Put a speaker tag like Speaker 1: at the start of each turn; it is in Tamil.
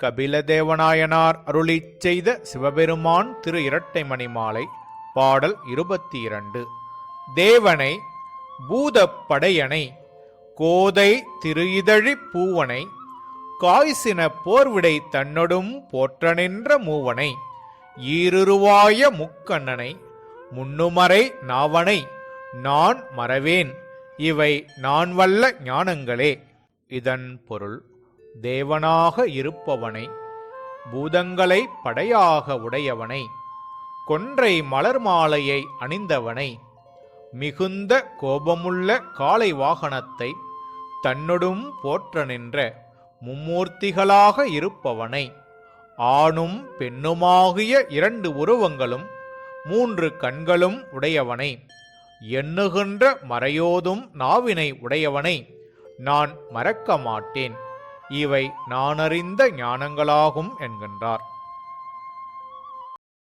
Speaker 1: கபிலதேவநாயனார் அருளிச் செய்த சிவபெருமான் திரு இரட்டைமணி மாலை பாடல் இருபத்தி இரண்டு தேவனை பூதப்படையனை கோதை திரு இதழி பூவனை காய்சின போர்விடை தன்னொடும் போற்றனின்ற மூவனை ஈருருவாய முக்கண்ணனை முன்னுமறை நாவனை நான் மறவேன் இவை நான் வல்ல ஞானங்களே. இதன் பொருள் தேவனாக இருப்பவனை பூதங்களை படையாக உடையவனை கொன்றை மலர் மாலையை அணிந்தவனை மிகுந்த கோபமுள்ள காளை வாகனத்தை தன்னொடும் போற்ற நின்ற மும்மூர்த்திகளாக இருப்பவனை ஆணும் பெண்ணுமாகிய இரண்டு உருவங்களும் மூன்று கண்களும் உடையவனை எண்ணுகின்ற மறையோதும் நாவினை உடையவனை நான் மறக்க மாட்டேன். இவை நானறிந்த ஞானங்களாகும் என்கின்றார்.